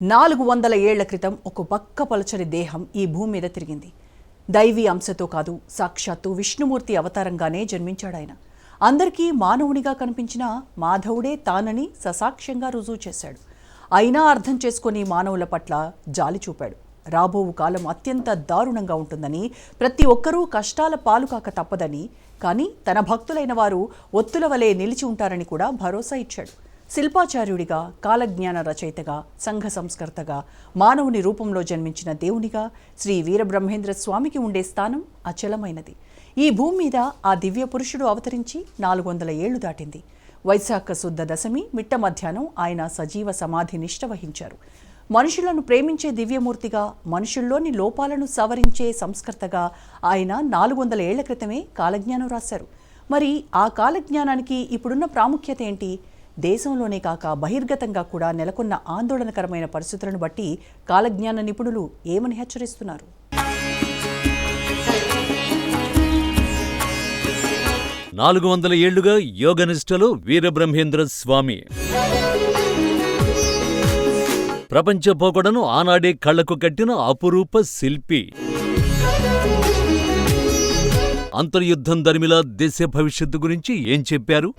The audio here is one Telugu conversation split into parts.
నాలుగు వందల ఏళ్ళ క్రితం ఒక పక్క పలచని దేహం ఈ భూమి మీద తిరిగింది. దైవీ అంశతో కాదు సాక్షాత్తు విష్ణుమూర్తి అవతారంగానే జన్మించాడాయన. అందరికీ మానవునిగా కనిపించిన మాధవుడే తానని ససాక్ష్యంగా రుజువు చేశాడు. అయినా అర్థం చేసుకొని మానవుల పట్ల జాలి చూపాడు. రాబోవు కాలం అత్యంత దారుణంగా ఉంటుందని ప్రతి ఒక్కరూ కష్టాల పాలు కాక తప్పదని కానీ తన భక్తులైన వారు ఒత్తుల వలె నిలిచి ఉంటారని కూడా భరోసా ఇచ్చాడు. శిల్పాచార్యుడిగా కాలజ్ఞాన రచయితగా సంఘ సంస్కర్తగా మానవుని రూపంలో జన్మించిన దేవునిగా శ్రీ వీరబ్రహ్మేంద్ర స్వామికి ఉండే స్థానం అచలమైనది. ఈ భూమి మీద ఆ దివ్య పురుషుడు అవతరించి నాలుగు వందల ఏళ్ళు దాటింది. వైశాఖ శుద్ధ దశమి మిట్ట మధ్యాహ్నం ఆయన సజీవ సమాధి నిష్ట వహించారు. మనుషులను ప్రేమించే దివ్యమూర్తిగా మనుషుల్లోని లోపాలను సవరించే సంస్కర్తగా ఆయన నాలుగు వందల ఏళ్ళ క్రితమే కాలజ్ఞానం రాశారు. మరి ఆ కాలజ్ఞానానికి ఇప్పుడున్న ప్రాముఖ్యత ఏంటి? దేశంలోనే కాక బహిర్గతంగా కూడా నెలకొన్న ఆందోళనకరమైన పరిస్థితులను బట్టి కాలజ్ఞాన నిపుణులు ఏమని హెచ్చరిస్తున్నారు? నాలుగు వందల ఏళ్ళుగా యోగనిష్టలు వీరబ్రహ్మేంద్ర స్వామి. ప్రపంచ పోకడను ఆనాడే కళ్ళకు కట్టిన అపురూప శిల్పి. అంతర్యుద్ధం దరిమిలా దేశ భవిష్యత్తు గురించి ఏం చెప్పారు?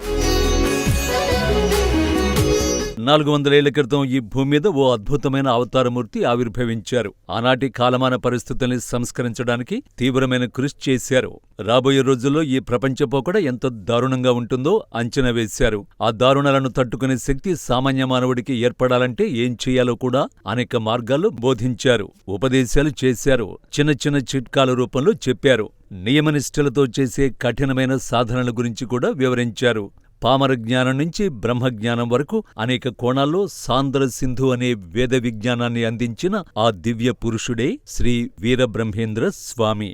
నాలుగు వందలేళ్ళ క్రితం ఈ భూమి మీద ఓ అద్భుతమైన అవతారమూర్తి ఆవిర్భవించారు. ఆనాటి కాలమాన పరిస్థితుల్ని సంస్కరించడానికి తీవ్రమైన కృషి చేశారు. రాబోయే రోజుల్లో ఈ ప్రపంచపోకడ ఎంత దారుణంగా ఉంటుందో అంచనా వేశారు. ఆ దారుణాలను తట్టుకునే శక్తి సామాన్య మానవుడికి ఏర్పడాలంటే ఏం చేయాలో కూడా అనేక మార్గాల్లో బోధించారు. ఉపదేశాలు చేశారు. చిన్న చిన్న చిట్కాల రూపంలో చెప్పారు. నియమనిష్టలతో చేసే కఠినమైన సాధనల గురించి కూడా వివరించారు. పామర జ్ఞానం నుంచి బ్రహ్మజ్ఞానం వరకు అనేక కోణాల్లో సాంద్ర సింధు అనే వేద విజ్ఞానాన్ని అందించిన ఆ దివ్య పురుషుడే శ్రీ వీరబ్రహ్మేంద్ర స్వామి.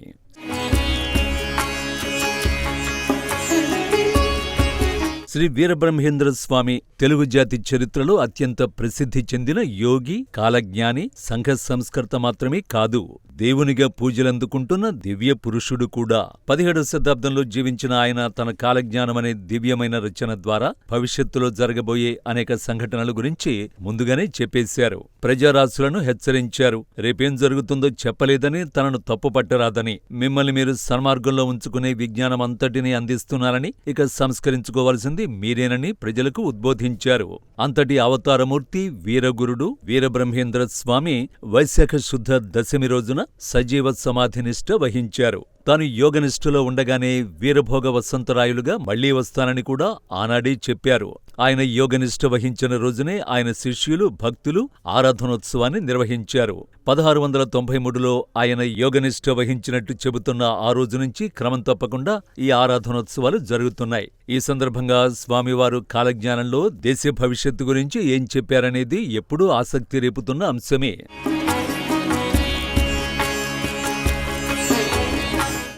శ్రీ వీరబ్రహ్మేంద్ర స్వామి తెలుగు జాతి చరిత్రలో అత్యంత ప్రసిద్ధి చెందిన యోగి కాలజ్ఞాని సంఘ సంస్కర్త మాత్రమే కాదు. దేవునిగా పూజలందుకుంటున్న దివ్య పురుషుడు కూడా పదిహేడవ శతాబ్దంలో జీవించిన ఆయన తన కాలజ్ఞానమనే దివ్యమైన రచన ద్వారా భవిష్యత్తులో జరగబోయే అనేక సంఘటనల గురించి ముందుగానే చెప్పేశారు. ప్రజారాశులను హెచ్చరించారు. రేపేం జరుగుతుందో చెప్పలేదని తనను తప్పుపట్టరాదని మిమ్మల్ని మీరు సన్మార్గంలో ఉంచుకునే విజ్ఞానమంతటినీ అందిస్తున్నారని ఇక సంస్కరించుకోవాల్సింది మీరేనని ప్రజలకు ఉద్బోధించారు. అంతటి అవతారమూర్తి వీరగురుడు వీరబ్రహ్మేంద్ర స్వామి వైశాఖ శుద్ధ దశమి రోజున సజీవ సమాధినిష్ట వహించారు. తాను యోగనిష్ఠలో ఉండగానే వీరభోగ వసంతరాయులుగా మళ్ళీ వస్తానని కూడా ఆనాడే చెప్పారు. ఆయన యోగనిష్ఠ వహించిన రోజునే ఆయన శిష్యులు భక్తులు ఆరాధనోత్సవాన్ని నిర్వహించారు. పదహారు వందల తొంభై మూడులో ఆయన యోగనిష్ఠ వహించినట్టు చెబుతున్న ఆ రోజు నుంచి క్రమం తప్పకుండా ఈ ఆరాధనోత్సవాలు జరుగుతున్నాయి. ఈ సందర్భంగా స్వామివారు కాలజ్ఞానంలో దేశ భవిష్యత్తు గురించి ఏం చెప్పారనేది ఎప్పుడూ ఆసక్తి రేపుతున్న అంశమే.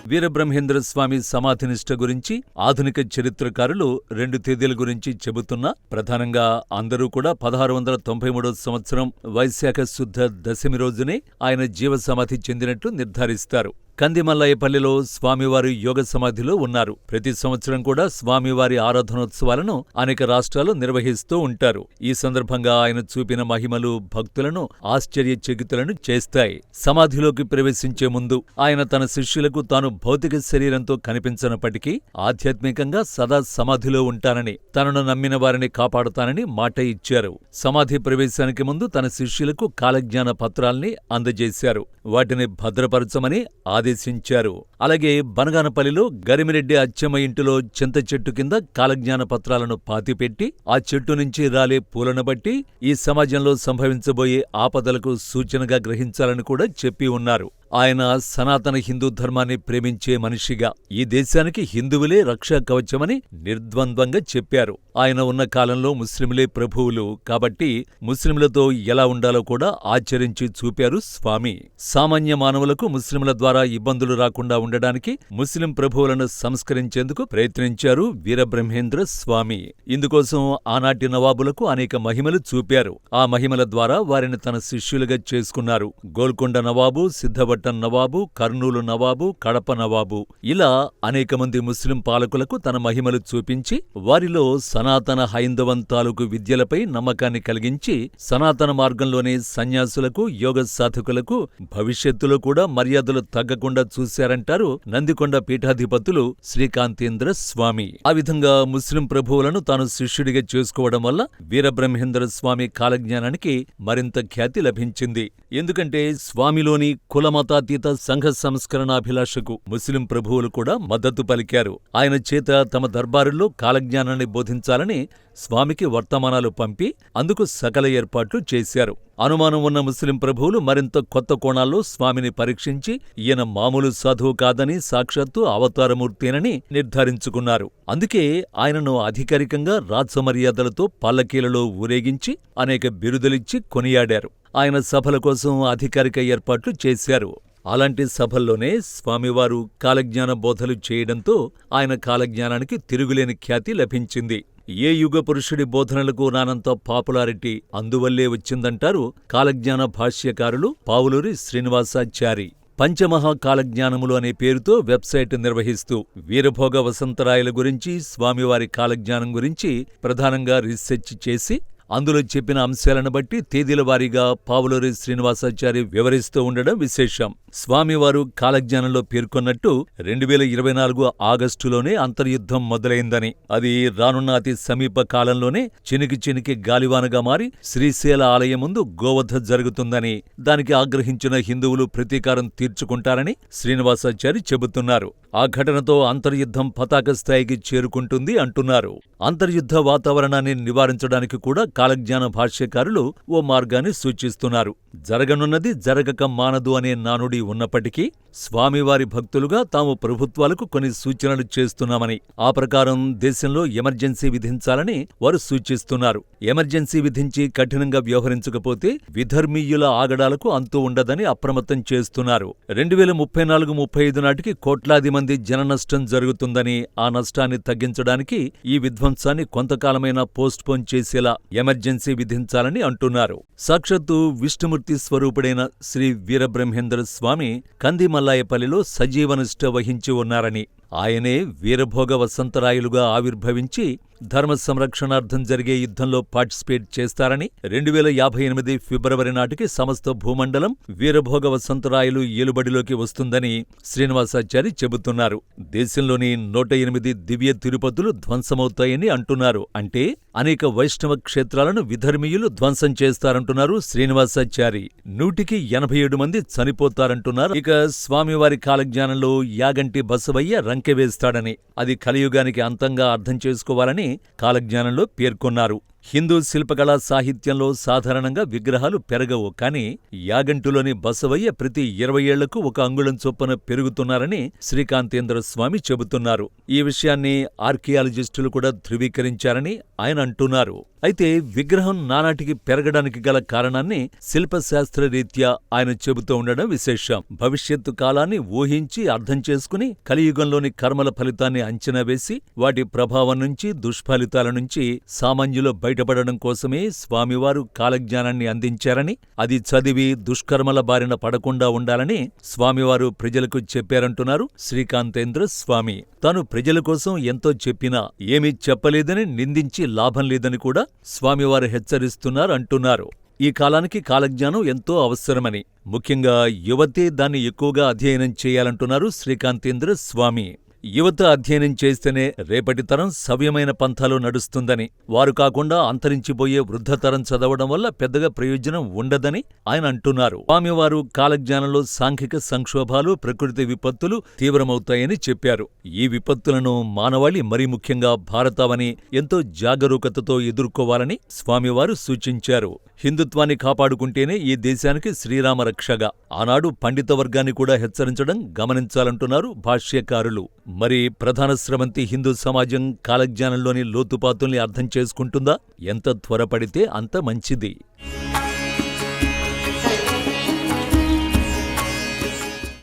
వీరబ్రహ్మేంద్ర స్వామి సమాధినిష్ట గురించి ఆధునిక చరిత్రకారులు రెండు తేదీల గురించి చెబుతున్నా ప్రధానంగా అందరూ కూడా పదహారు వందల తొంభై మూడో సంవత్సరం వైశాఖ శుద్ధ దశమి రోజునే ఆయన జీవ సమాధి చెందినట్టు నిర్ధారిస్తారు. కందిమల్లయ్యపల్లిలో స్వామివారి యోగ సమాధిలో ఉన్నారు. ప్రతి సంవత్సరం కూడా స్వామివారి ఆరాధనోత్సవాలను అనేక రాష్ట్రాలు నిర్వహిస్తూ ఉంటారు. ఈ సందర్భంగా ఆయన చూపిన మహిమలు భక్తులను ఆశ్చర్యచకితులను చేస్తాయి. సమాధిలోకి ప్రవేశించే ముందు ఆయన తన శిష్యులకు తాను భౌతిక శరీరంతో కనిపించనప్పటికీ ఆధ్యాత్మికంగా సదా సమాధిలో ఉంటానని తనను నమ్మిన వారిని కాపాడుతానని మాట ఇచ్చారు. సమాధి ప్రవేశానికి ముందు తన శిష్యులకు కాలజ్ఞాన పత్రాల్ని అందజేశారు. వాటిని భద్రపరచమని ఆదేశించారు. అలాగే బనగానపల్లిలో గరిమిరెడ్డి అచ్చమ్మ ఇంటిలో చింత చెట్టు కింద కాలజ్ఞాన పత్రాలను పాతిపెట్టి ఆ చెట్టు నుంచి రాలే పూలను బట్టి ఈ సమాజంలో సంభవించబోయే ఆపదలకు సూచనగా గ్రహించాలని కూడా చెప్పి ఉన్నారు. ఆయన సనాతన హిందూ ధర్మాన్ని ప్రేమించే మనిషిగా ఈ దేశానికి హిందువులే రక్షా కవచమని నిర్ద్వంద్వంగా చెప్పారు. ఆయన ఉన్న కాలంలో ముస్లింలే ప్రభువులు కాబట్టి ముస్లింలతో ఎలా ఉండాలో కూడా ఆచరించి చూపారు స్వామి. సామాన్య మానవులకు ముస్లింల ద్వారా ఇబ్బందులు రాకుండా ఉండడానికి ముస్లిం ప్రభువులను సంస్కరించేందుకు ప్రయత్నించారు వీరబ్రహ్మేంద్ర స్వామి. ఇందుకోసం ఆనాటి నవాబులకు అనేక మహిమలు చూపారు. ఆ మహిమల ద్వారా వారిని తన శిష్యులుగా చేసుకున్నారు. గోల్కొండ నవాబు విశాఖపట్నం నవాబు కర్నూలు నవాబు కడప నవాబు. ఇలా అనేక మంది ముస్లిం పాలకులకు తన మహిమలు చూపించి వారిలో సనాతన హైందవం తాలూకు విద్యలపై నమ్మకాన్ని కలిగించి సనాతన మార్గంలోనే సన్యాసులకు యోగ సాధకులకు భవిష్యత్తులో కూడా మర్యాదలు తగ్గకుండా చూశారంటారు నందికొండ పీఠాధిపతులు శ్రీకాంతేంద్ర స్వామి. ఆ విధంగా ముస్లిం ప్రభువులను తాను శిష్యుడిగా చేసుకోవడం వల్ల వీరబ్రహ్మేంద్ర స్వామి కాలజ్ఞానానికి మరింత ఖ్యాతి లభించింది. ఎందుకంటే స్వామిలోని కులమత మతాతీత సంఘ సంస్కరణాభిలాషకు ముస్లిం ప్రభువులు కూడా మద్దతు పలికారు. ఆయన చేత తమ దర్బారుల్లో కాలజ్ఞానాన్ని బోధించాలని స్వామికి వర్తమానాలు పంపి అందుకు సకల ఏర్పాట్లు చేశారు. అనుమానం ఉన్న ముస్లిం ప్రభువులు మరింత కొత్త కోణాల్లో స్వామిని పరీక్షించి ఈయన మామూలు సాధువు కాదని సాక్షాత్తు అవతారమూర్తేనని నిర్ధారించుకున్నారు. అందుకే ఆయనను అధికారికంగా రాజమర్యాదలతో పల్లకీలలో ఊరేగించి అనేక బిరుదులిచ్చి కొనియాడారు. ఆయన సభల కోసం అధికారిక ఏర్పాట్లు చేశారు. అలాంటి సభల్లోనే స్వామివారు కాలజ్ఞాన బోధలు చేయడంతో ఆయన కాలజ్ఞానానికి తిరుగులేని ఖ్యాతి లభించింది. ఏ యుగ పురుషుడి బోధనలకు నానంత పాపులారిటీ అందువల్లే వచ్చిందంటారు కాలజ్ఞాన భాష్యకారులు పావులూరి శ్రీనివాసాచారి. పంచమహా కాలజ్ఞానములు అనే పేరుతో వెబ్సైట్ నిర్వహిస్తూ వీరభోగ వసంతరాయల గురించి స్వామివారి కాలజ్ఞానం గురించి ప్రధానంగా రీసెర్చ్ చేసి అందులో చెప్పిన అంశాలను బట్టి తేదీల వారీగా పావులూరి శ్రీనివాసాచారి వివరిస్తూ ఉండడం విశేషం. స్వామివారు కాలజ్ఞానంలో పేర్కొన్నట్టు రెండు వేల ఇరవై నాలుగు ఆగస్టులోనే అంతర్యుద్ధం మొదలైందని అది రానున్న అతి సమీప కాలంలోనే చినికి చినికి గాలివానగా మారి శ్రీశైల ఆలయం ముందు గోవధ జరుగుతుందని దానికి ఆగ్రహించిన హిందువులు ప్రతీకారం తీర్చుకుంటారని శ్రీనివాసాచారి చెబుతున్నారు. ఆ ఘటనతో అంతర్యుద్ధం పతాక స్థాయికి చేరుకుంటుంది అంటున్నారు. అంతర్యుద్ధ వాతావరణాన్ని నివారించడానికి కూడా కాలజ్ఞాన భాష్యకారులు ఓ మార్గాన్ని సూచిస్తున్నారు. జరగనున్నది జరగక మానదు అనే నానుడి ఉన్నప్పటికీ స్వామివారి భక్తులుగా తాము ప్రభుత్వాలకు కొన్ని సూచనలు చేస్తున్నామని ఆ ప్రకారం దేశంలో ఎమర్జెన్సీ విధించాలని వారు సూచిస్తున్నారు. ఎమర్జెన్సీ విధించి కఠినంగా వ్యవహరించకపోతే విధర్మీయుల ఆగడాలకు అంతు ఉండదని అప్రమత్తం చేస్తున్నారు. రెండు వేల ముప్పై నాలుగు ముప్పై ఐదు నాటికి కోట్లాది మంది జన నష్టం జరుగుతుందని ఆ నష్టాన్ని తగ్గించడానికి ఈ విధ్వంసాన్ని కొంతకాలమైనా పోస్ట్ పోన్ చేసేలా ఎమర్జెన్సీ విధించాలని అంటున్నారు. సాక్షాత్తు విష్ణుమూర్తి స్వరూపుడైన శ్రీ వీరబ్రహ్మేంద్ర స్వామి కందిమల్లాయపల్లిలో సజీవనిష్ట వహించి ఉన్నారని ఆయనే వీరభోగ వసంతరాయులుగా ఆవిర్భవించి ధర్మ సంరక్షణార్థం జరిగే యుద్ధంలో పార్టిసిపేట్ చేస్తారని రెండు వేల యాభై ఎనిమిది ఫిబ్రవరి నాటికి సమస్త భూమండలం వీరభోగ వసంతరాయులు ఏలుబడిలోకి వస్తుందని శ్రీనివాసాచారి చెబుతున్నారు. దేశంలోని నూట ఎనిమిది దివ్య తిరుపతులు ధ్వంసమవుతాయని అంటున్నారు. అంటే అనేక వైష్ణవ క్షేత్రాలను విధర్మీయులు ధ్వంసం చేస్తారంటున్నారు శ్రీనివాసాచారి. నూటికి ఎనభై ఏడు మంది చనిపోతారంటున్నారు. ఇక స్వామివారి కాలజ్ఞానంలో యాగంటి బసవయ్య రంకెవేస్తాడని అది కలియుగానికి అంతంగా అర్థం చేసుకోవాలని కాలజ్ఞానంలో పేర్కొన్నారు. హిందూ శిల్పకళా సాహిత్యంలో సాధారణంగా విగ్రహాలు పెరగవు కాని యాగంటులోని బసవయ్య ప్రతి ఇరవై ఏళ్ళకు ఒక అంగుళం చొప్పున పెరుగుతున్నారని శ్రీకాంతేంద్ర స్వామి చెబుతున్నారు. ఈ విషయాన్ని ఆర్కియాలజిస్టులు కూడా ధృవీకరించారని ఆయన అంటున్నారు. అయితే విగ్రహం నానాటికి పెరగడానికి గల కారణాన్ని శిల్పశాస్త్ర రీత్యా ఆయన చెబుతూ ఉండడం విశేషం. భవిష్యత్తు కాలాన్ని ఊహించి అర్థం చేసుకుని కలియుగంలోని కర్మల ఫలితాన్ని అంచనా వేసి వాటి ప్రభావం నుంచి దుష్ఫలితాల నుంచి సామాన్యుల బయటపడడం కోసమే స్వామివారు కాలజ్ఞానాన్ని అందించారని అది చదివి దుష్కర్మల బారిన పడకుండా ఉండాలని స్వామివారు ప్రజలకు చెప్పారంటున్నారు శ్రీకాంతేంద్ర స్వామి. తాను ప్రజల కోసం ఎంతో చెప్పినా ఏమీ చెప్పలేదని నిందించి లాభం లేదని కూడా స్వామివారు హెచ్చరిస్తున్నారు అంటున్నారు. ఈ కాలానికి కాలజ్ఞానం ఎంతో అవసరమని. ముఖ్యంగా యువతే దాన్ని ఎక్కువగా అధ్యయనం చేయాలంటున్నారు శ్రీకాంతేంద్ర స్వామి. యువత అధ్యయనం చేస్తేనే రేపటి తరం సవ్యమైన పంథాలో నడుస్తుందని. వారు కాకుండా అంతరించిపోయే వృద్ధతరం చదవడం వల్ల పెద్దగా ప్రయోజనం ఉండదని ఆయన అంటున్నారు. స్వామివారు కాలజ్ఞానంలో సాంఘిక సంక్షోభాలు ప్రకృతి విపత్తులు తీవ్రమవుతాయని చెప్పారు. ఈ విపత్తులను మానవాళి మరీ ముఖ్యంగా భారతావని ఎంతో జాగరూకతతో ఎదుర్కోవాలని స్వామివారు సూచించారు. హిందుత్వాన్ని కాపాడుకుంటేనే ఈ దేశానికి శ్రీరామ రక్షగా ఆనాడు పండిత వర్గాన్ని కూడా హెచ్చరించడం గమనించాలంటున్నారు భాష్యకారులు. మరి ప్రధాన స్రవంతి హిందూ సమాజం కాలజ్ఞానంలోని లోతుపాతుల్ని అర్థం చేసుకుంటుందా? ఎంత త్వరపడితే అంత మంచిది.